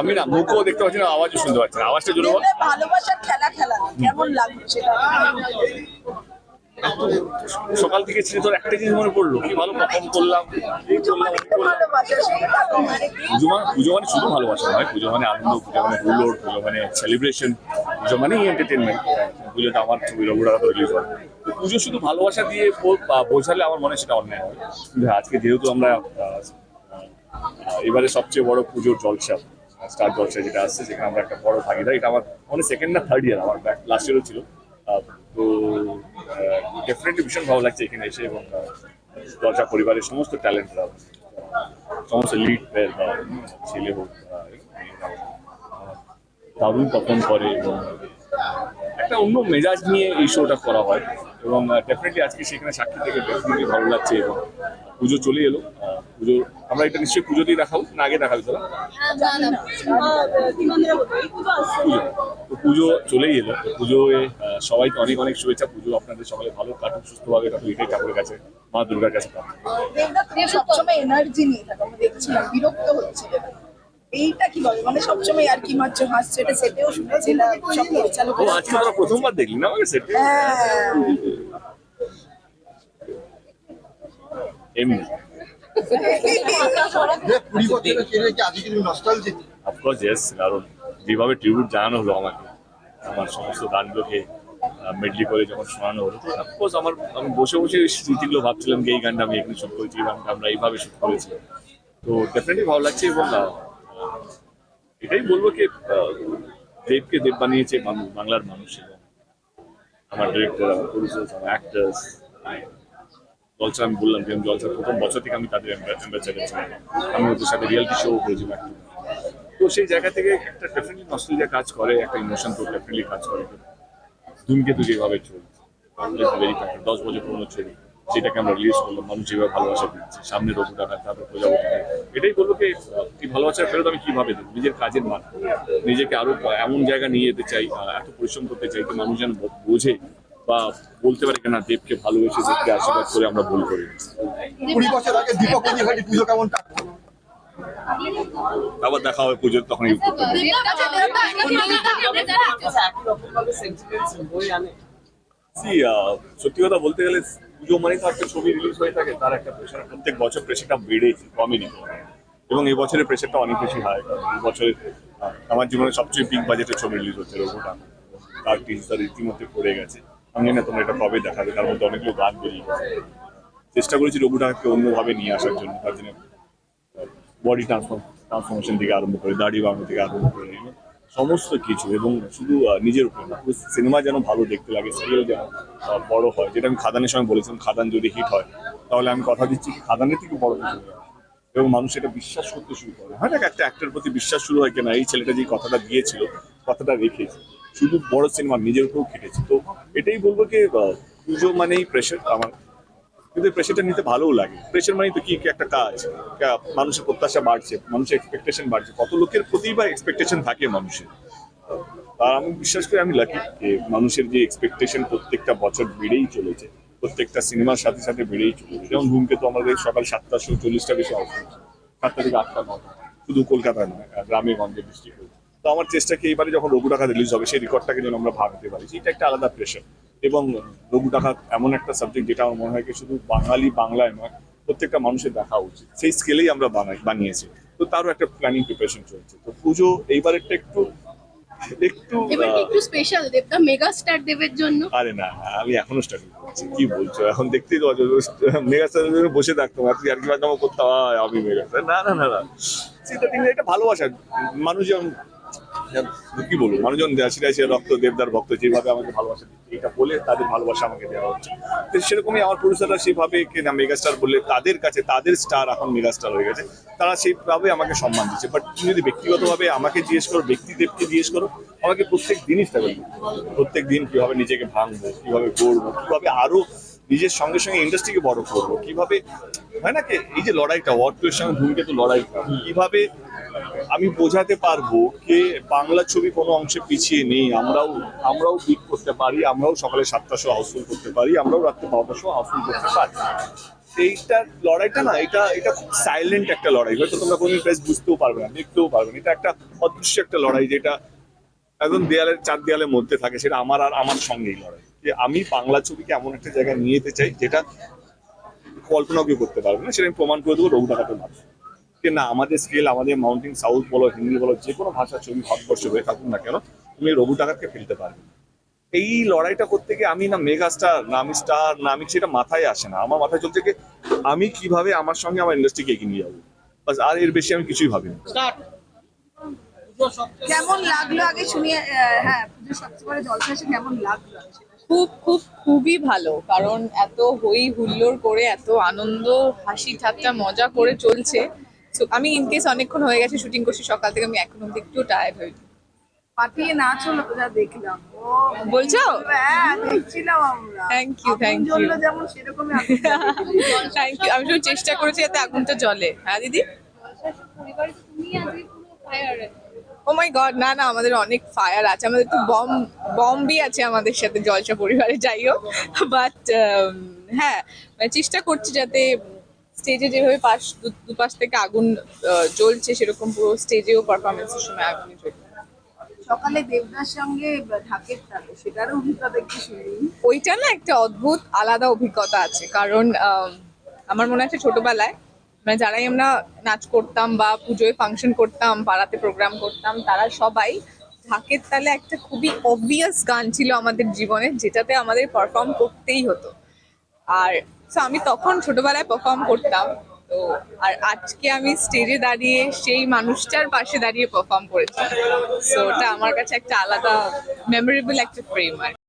আমি না, মুখও দেখতে পাচ্ছি না, আওয়াজও শুনতে পাচ্ছি না। আওয়াজটা জোরে ভালোবাসার খেলা খেলা কেমন সেটা সকাল থেকে ছিল, তোর একটা জিনিস মনে পড়ল? কি ভালো পারফর্ম করলাম? মানে মানে? পুজো মানে পুজো মানে শুধু ভালোবাসা নয়, পুজো মানে আনন্দ, পুজো মানে হুলোড় পুজো মানে সেলিব্রেশন পুজো মানেই এন্টারটেনমেন্ট পুজোটা আমার ছবি তো পুজো শুধু ভালোবাসা দিয়ে বোঝালে আমার মনে সেটা অন্যায় হয় আজকে যেহেতু আমরা এবারে সবচেয়ে বড় পুজোর জলসা স্টার জলসা যেটা আসছে, সেখানে আমরা একটা বড় ভাগিদার, এটা আমার মানে সেকেন্ড না থার্ড ইয়ার আমার লাস্ট ইয়ারও ছিল। তো ডেফিনেটলি ভীষণ ভালো লাগছে এখানে এসে এবং জলসা পরিবারের সমস্ত ট্যালেন্টরা সমস্ত লিড বা ছেলে হোক দারুণ পারফর্ম করে এবং, একটা অন্য মেজাজ নিয়ে এই শোটা করা হয়। এবং ডেফিনেটলি আজকে সেখানে সাক্ষী থেকে ডেফিনেটলি ভালো লাগছে এবং পুজো চলে এলো। পুজো, আমরা এটা নিশ্চয়ই পুজোতেই দেখাবো, না আগে দেখাবো তোরা পুজো তো পুজো চলেই এলো। পুজোয় সবাইকে অনেক অনেক শুভেচ্ছা। পুজো আপনাদের সকালে ভালো কাটুক, সুস্থভাবে কাটুক, এটাই ঠাকুরের কাছে, মা দুর্গার কাছে সবসময় এনার্জি নিয়ে বিরক্ত এইটা কি বলে? মানে সবসময় আর কি মাত্র হাসছে এটা সেটেও শুনেছি না সব পরিচালক ও আজকে তোরা প্রথমবার দেখলি না আমাকে সেটা? হ্যাঁ। এমনি। কারণ যেভাবে ট্রিবিউট জানানো হলো আমাকে আমার সমস্ত গানগুলোকে মেডলি করে যখন শোনানো হলো তো অফকোর্স আমার আমি বসে বসে স্মৃতিগুলো ভাবছিলাম যে এই গানটা আমি এখানে শুট করেছি এই গানটা আমরা এইভাবে শুট করেছি। তো ডেফিনেটলি ভালো লাগছে এবং এটাই বলব কি দেবকে দেব বানিয়েছে বাংলার মানুষ আমার ডিরেক্টর আমার প্রডিউসার্স আমার অ্যাক্টার্স জলসা আমি বললাম যে আমি জলসার প্রথম বছর থেকে আমি তাদের অ্যাম্বাসেডার ছিলাম। আমি ওদের সাথে রিয়ালিটি শো করেছিলাম তো সেই জায়গা থেকে একটা ডেফিনেটলি নস্টালজিয়া কাজ করে, একটা ইমোশন তো ডেফিনেটলি কাজ করে। ধূমকেতু যেভাবে চলছে দশ বছর পুরনো ছবি। সেটাকে আমরা রিলিজ করলাম মানুষ যেভাবে ভালোবাসা দিচ্ছে সামনে রঘু টাকা তারপর প্রজাপতি এটাই বলব কি এই ভালোবাসার ফেরত আমি কীভাবে দেবো নিজের কাজের মান নিজেকে আরও এমন জায়গা নিয়ে যেতে চাই এত পরিশ্রম করতে চাই যে মানুষ যেন বোঝে বা বলতে পারে কিনা দেবকে ভালোবেসে দেবকে আশীর্বাদ করে আমরা ভুল করি কুড়ি বছর আগে দীপক পুজো কেমন আবার দেখা হবে পুজোর তখন সত্যি কথা বলতে গেলে পুজো মানে তো একটা ছবি রিলিজ হয়ে থাকে তার একটা প্রেশার প্রত্যেক বছর প্রেশারটা বেড়েছে কমেনি এবং এই বছরের প্রেশারটা অনেক বেশি কারণ এই বছরে আহ, আমার জীবনে সবচেয়ে বিগ বাজেটের ছবি রিলিজ হচ্ছে রঘুটা তার টিজার ইতিমধ্যে পড়ে গেছে। আমি না তোমরা এটা কবে দেখাবে? তার মধ্যে অনেকগুলো গান বেরিয়ে গেছে। চেষ্টা করেছি রঘুটাকে অন্যভাবে নিয়ে আসার জন্য তার জন্য বডি ট্রান্সফর্ম ট্রান্সফরমেশন থেকে আরম্ভ করে দাড়ি বানানো থেকে আরম্ভ করে সমস্ত কিছু এবং শুধু নিজের উপরে না পুরো সিনেমা যেন ভালো দেখতে লাগে সিরিয়াল যেন বড় হয় যেটা আমি খাদানের সময় বলেছিলাম খাদান যদি হিট হয় তাহলে আমি কথা দিচ্ছি খাদানের থেকে বড় কিছু এবং মানুষ এটা বিশ্বাস করতে শুরু করে। হয় না একটা অ্যাক্টের প্রতি বিশ্বাস শুরু হয় কিনা? এই ছেলেটা যে কথাটা দিয়েছিল কথাটা রেখেছে শুধু বড় সিনেমা নিজের উপরেও খেটেছে। তো এটাই বলব আহ, পুজো মানেই প্রেশার আমার। কিন্তু প্রেশারটা নিতে ভালোও লাগে। প্রেশার মানে তো কি একটা কাজ? মানুষের প্রত্যাশা বাড়ছে, মানুষের এক্সপেকটেশন বাড়ছে। কত লোকের প্রতি বা এক্সপেকটেশন থাকে মানুষের? আর আমি বিশ্বাস করি, আমি লাকি যে মানুষের যে এক্সপেকটেশন প্রত্যেকটা বছর বেড়েই চলেছে, প্রত্যেকটা সিনেমার সাথে সাথে বেড়েই চলেছে। যেমন ধূমকেতু আমাদের সকাল সাতটা শো চল্লিশটা বেশি অবস্থা সাতটা থেকে আটটা নটা শুধু কলকাতায় নয় গ্রামে গঞ্জে ডিস্ট্রিক্টে তো আমার চেষ্টা কি, এবারে যখন রঘু টাকা রিলিজ হবে, সেই রেকর্ডটাকে যেন আমরা ভাঙতে পারি। সেটা একটা আলাদা প্রেশার এবং রঘু টাকা এমন একটা সাবজেক্ট যেটা আমার মনে হয় শুধু বাঙালি বাংলায় নয় প্রত্যেকটা মানুষের দেখা উচিত। সেই স্কেলেই আমরা বানাই বানিয়েছি। তো তারও একটা প্ল্যানিং প্রিপারেশন চলছে। তো পুজো এইবারেরটা একটু একটু এবার একটু স্পেশাল দেবদা মেগা স্টার দেবের জন্য। আরে না না, আমি এখনও স্টাডি করছি। কি বলছো? এখন দেখতেই তো বসে থাকতাম। আর কি বাদামও করতাম না না না না। সেটা তিনি একটা ভালোবাসা। মানুষ যেমন কি বলব? মানুষজন দেশি রক্ত, দেবদার ভক্ত যেভাবে আমাকে ভালোবাসা এটা বলে তাদের ভালোবাসা আমাকে দেওয়া হচ্ছে। তো সেরকমই আমার প্রডিউসাররা সেভাবে না মেগাস্টার বললে তাদের কাছে তাদের স্টার এখন মেগাস্টার হয়ে গেছে। তারা সেইভাবে আমাকে সম্মান দিচ্ছে। বাট তুমি যদি ব্যক্তিগতভাবে আমাকে জিজ্ঞেস করো ব্যক্তিদেবকে জিজ্ঞেস করো, আমাকে প্রত্যেক দিনই স্ট্রাগল প্রত্যেক দিন কীভাবে নিজেকে ভাঙবো, কীভাবে গড়বো, কীভাবে আরও নিজের সঙ্গে সঙ্গে ইন্ডাস্ট্রিকে বড় করব, কীভাবে, হয় না কি? এই যে লড়াইটা ওয়ার্ডের সঙ্গে ভূমিকা তো লড়াইটা কীভাবে আমি বোঝাতে পারব যে বাংলা ছবি কোনো অংশে পিছিয়ে নেই। আমরাও আমরাও বিট করতে পারি, আমরাও সকালে সাতটার সময় হাউসফুল করতে পারি, আমরাও রাত্রে বারোটার সময় হাউসফুল করতে পারি। এইটা লড়াইটা না, এটা এটা খুব সাইলেন্ট একটা লড়াই। হয়তো তোমরা কোনোদিন ফেস বুঝতেও পারবে না, দেখতেও পারবে না। এটা একটা অদৃশ্য একটা লড়াই যেটা একদম দেয়ালের, চার দেয়ালের মধ্যে থাকে, সেটা আমার আর আমার সঙ্গেই লড়াই। যে আমি বাংলা ছবিকে এমন একটা জায়গায় নিয়ে যেতে চাই, যেটা কল্পনা কেউ করতে পারবে না, সেটা আমি প্রমাণ করে দেবো রঘু ডাকাতের মাধ্যমে। যে না আমাদের স্কেল আমাদের মাউন্টেন সাউথ বলো হিন্দি বলো যে কোনো ভাষা ছবি ভারতবর্ষ হয়ে থাকুক না কেন তুমি রঘু ডাকাতকে ফেলতে পারবে। এই লড়াইটা করতে গিয়ে আমি না মেগা স্টার না আমি স্টার না আমি সেটা মাথায় আসে না। আমার মাথায় চলছে কি আমি কীভাবে আমার সঙ্গে আমার ইন্ডাস্ট্রিকে এগিয়ে নিয়ে যাব? বাস আর এর বেশি আমি কিছুই ভাবি না কেমন লাগল? আগে শুনিয়ে আহ, হ্যাঁ পুজোর সবচেয়ে বড় জলসাসে কেমন লাগল? খুব খুব খুবই ভালো। কারণ এত হই হুল্লোড় করে এত আনন্দ হাসি ঠাট্টা মজা করে চলছে। So, আমি ইনকেস অনেকক্ষণ হয়ে গেছে শুটিং করছি সকাল থেকে আমি এখন অব্দি একটু টায়ার্ড হইনি পাঠিয়ে নাচ হলো যা দেখলাম। ও বলছো? হ্যাঁ দেখছিলাম আমরা। Thank you, thank you. জ্বললো যেমন সেরকমই। থ্যাংক ইউ আমি শুধু চেষ্টা করেছি যাতে আগুনটা জ্বলে। হ্যাঁ দিদি? পরিবারে তুমি আজকে পুরো ফায়ার ও মাই গড না না আমাদের অনেক ফায়ার আছে। আমাদের তো বম বম্বই আছে আমাদের সাথে জলসা পরিবারে যাই হোক। বাট হ্যাঁ মানে চেষ্টা করছি যাতে স্টেজে যেভাবে পাশ দুপাশ থেকে আগুন জ্বলছে সেরকম পুরো স্টেজেও পারফরমেন্সের সময় আগুন জ্বলবে সকালে দেবদার সঙ্গে ঢাকের তালে সেটারও অভিজ্ঞতা শুনি ওইটা না একটা অদ্ভুত আলাদা অভিজ্ঞতা আছে। কারণ আম, আমার মনে আছে ছোটবেলায় মানে যারাই আমরা নাচ করতাম বা পুজোয় ফাংশন করতাম পাড়াতে প্রোগ্রাম করতাম তারা সবাই ঢাকের তালে একটা খুবই অবভিয়াস গান ছিল আমাদের জীবনে যেটাতে আমাদের পারফর্ম করতেই হতো। আর সো আমি তখন ছোটবেলায় পারফর্ম করতাম, তো আর আজকে আমি স্টেজে দাঁড়িয়ে সেই মানুষটার পাশে দাঁড়িয়ে পারফর্ম করেছি সো ওটা আমার কাছে একটা আলাদা মেমোরেবল একটা ফ্রেম আর।